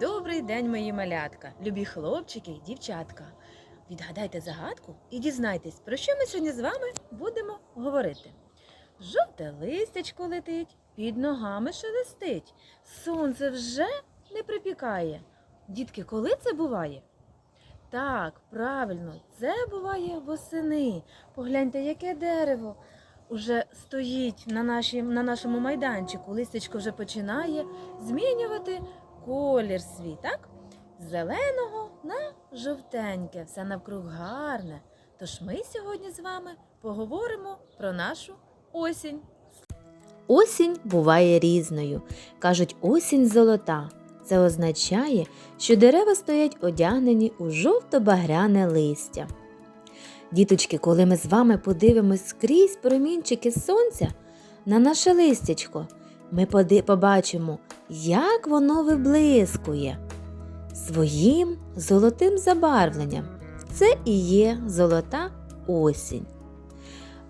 Добрий день, мої малятка, любі хлопчики і дівчатка. Відгадайте загадку і дізнайтесь, про що ми сьогодні з вами будемо говорити. Жовте листячко летить, під ногами шелестить. Сонце вже не припікає. Дітки, коли це буває? Так, правильно, це буває восени. Погляньте, яке дерево уже стоїть на, нашій, на нашому майданчику. Листячко вже починає змінювати колір свій, так? З зеленого на жовтеньке, все навкруг гарне. Тож ми сьогодні з вами поговоримо про нашу осінь. Осінь буває різною. Кажуть, осінь золота. Це означає, що дерева стоять одягнені у жовто-багряне листя. Діточки, коли ми з вами подивимось скрізь промінчики сонця на наше листячко, ми побачимо, як воно виблискує своїм золотим забарвленням. Це і є золота осінь.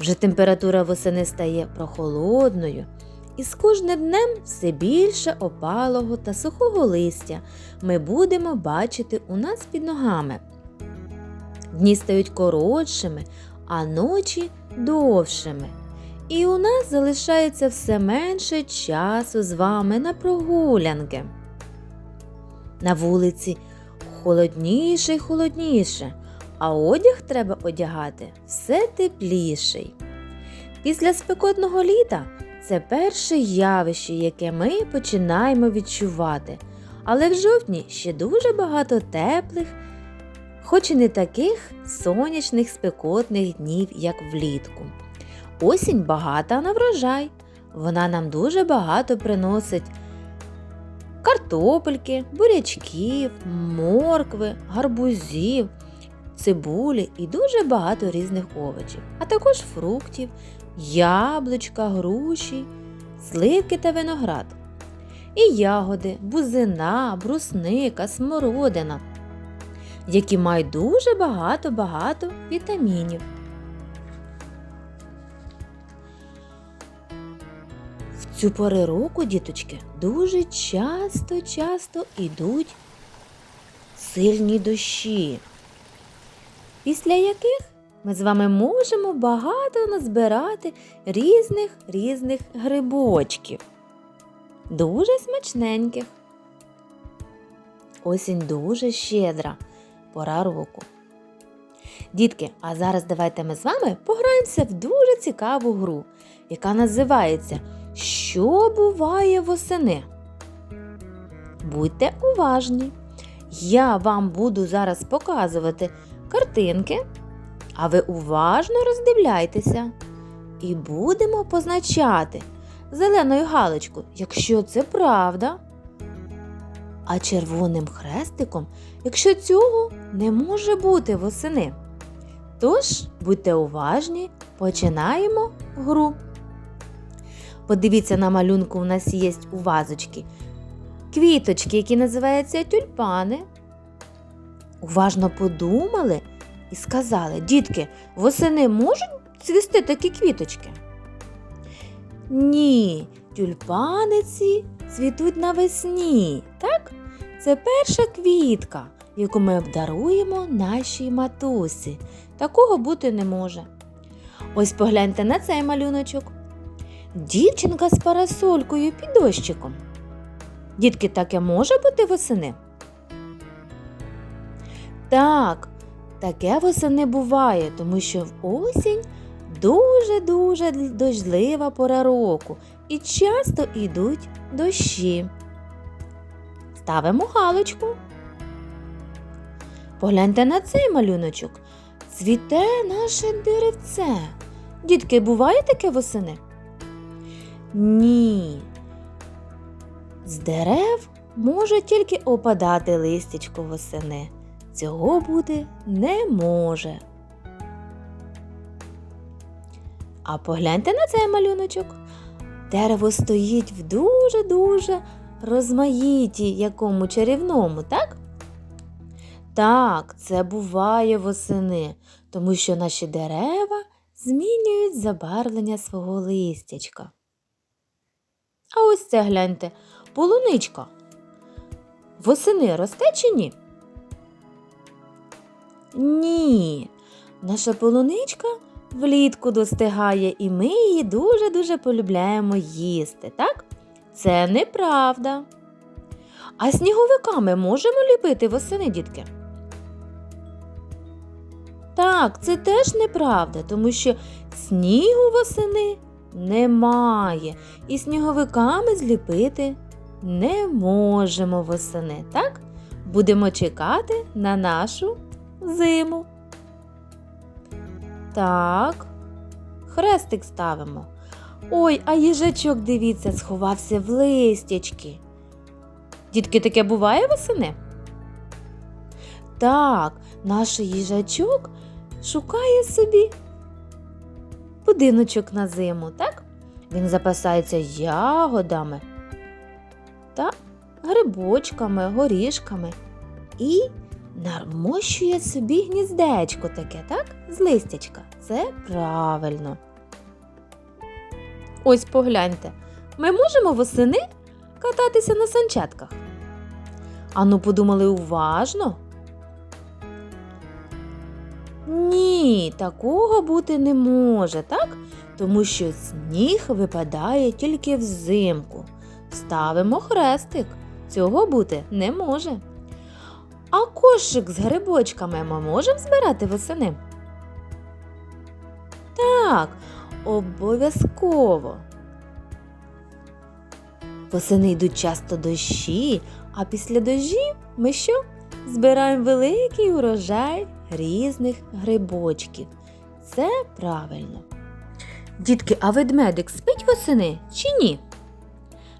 Вже температура восени стає прохолодною, і з кожним днем все більше опалого та сухого листя ми будемо бачити у нас під ногами. Дні стають коротшими, а ночі довшими. І у нас залишається все менше часу з вами на прогулянки. На вулиці холодніше й холодніше, а одяг треба одягати все тепліший. Після спекотного літа це перше явище, яке ми починаємо відчувати. Але в жовтні ще дуже багато теплих, хоч і не таких сонячних спекотних днів, як влітку. Осінь багата на врожай. Вона нам дуже багато приносить картопельки, бурячків, моркви, гарбузів, цибулі і дуже багато різних овочів, а також фруктів, яблучка, груші, сливки та виноград. І ягоди, бузина, брусника, смородина, які мають дуже багато-багато вітамінів. Цю пори року, діточки, дуже часто-часто ідуть сильні дощі, після яких ми з вами можемо багато назбирати різних різних грибочків. Дуже смачненьких. Осінь дуже щедра пора року. Дітки, а зараз давайте ми з вами пограємося в дуже цікаву гру, яка називається Що буває восени? Будьте уважні. Я вам буду зараз показувати картинки, а ви уважно роздивляйтеся. І будемо позначати зеленою галочкою, якщо це правда, а червоним хрестиком, якщо цього не може бути восени. Тож, будьте уважні, починаємо гру. Подивіться на малюнку, у нас є у вазочки квіточки, які називаються тюльпани. Уважно подумали і сказали, дітки, восени можуть цвісти такі квіточки? Ні, тюльпани ці цвітуть навесні, так? Це перша квітка, яку ми обдаруємо нашій матусі. Такого бути не може. Ось погляньте на цей малюночок. Дівчинка з парасолькою під дощиком. Дітки, таке може бути восени? Так, таке восени буває, тому що в осінь дуже-дуже дождлива пора року і часто йдуть дощі. Ставимо галочку. Погляньте на цей малюночок. Цвіте наше деревце. Дітки, буває таке восени? Ні. З дерев може тільки опадати листячко восени. Цього бути не може. А погляньте на цей малюночок. Дерево стоїть в дуже-дуже розмаїті якому чарівному, так? Так, це буває восени, тому що наші дерева змінюють забарвлення свого листячка. А ось це гляньте, полуничка. восени росте чи ні? Ні. Наша полуничка влітку достигає, і ми її дуже-дуже полюбляємо їсти, так? Це неправда. А сніговиками можемо ліпити восени, дітки? Так, це теж неправда, тому що снігу восени немає, і сніговиками зліпити не можемо восени, так? Будемо чекати на нашу зиму. Так, хрестик ставимо. Ой, а їжачок, дивіться, сховався в листячки. Дітки, таке буває восени? Так, наш їжачок шукає собі будиночок на зиму, так? Він запасається ягодами та грибочками, горішками і намощує собі гніздечко таке, так? З листячка. Це правильно. Ось погляньте, ми можемо восени кататися на санчатках. Ану, подумали уважно. Ні, такого бути не може, так? Тому що сніг випадає тільки взимку. Ставимо хрестик. Цього бути не може. А кошик з грибочками ми можемо збирати восени? Так, обов'язково. Восени йдуть часто дощі, а після дощів ми що? Збираємо великий урожай різних грибочків. Це правильно. Дітки, а ведмедик спить восени чи ні?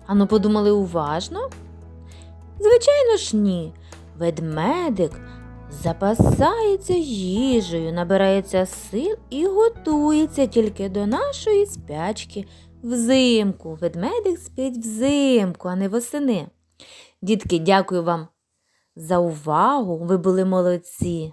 Ану, подумали уважно? Звичайно ж, ні. Ведмедик запасається їжею, набирається сил і готується тільки до нашої спячки взимку. Ведмедик спить взимку, а не восени. Дітки, дякую вам за увагу. Ви були молодці.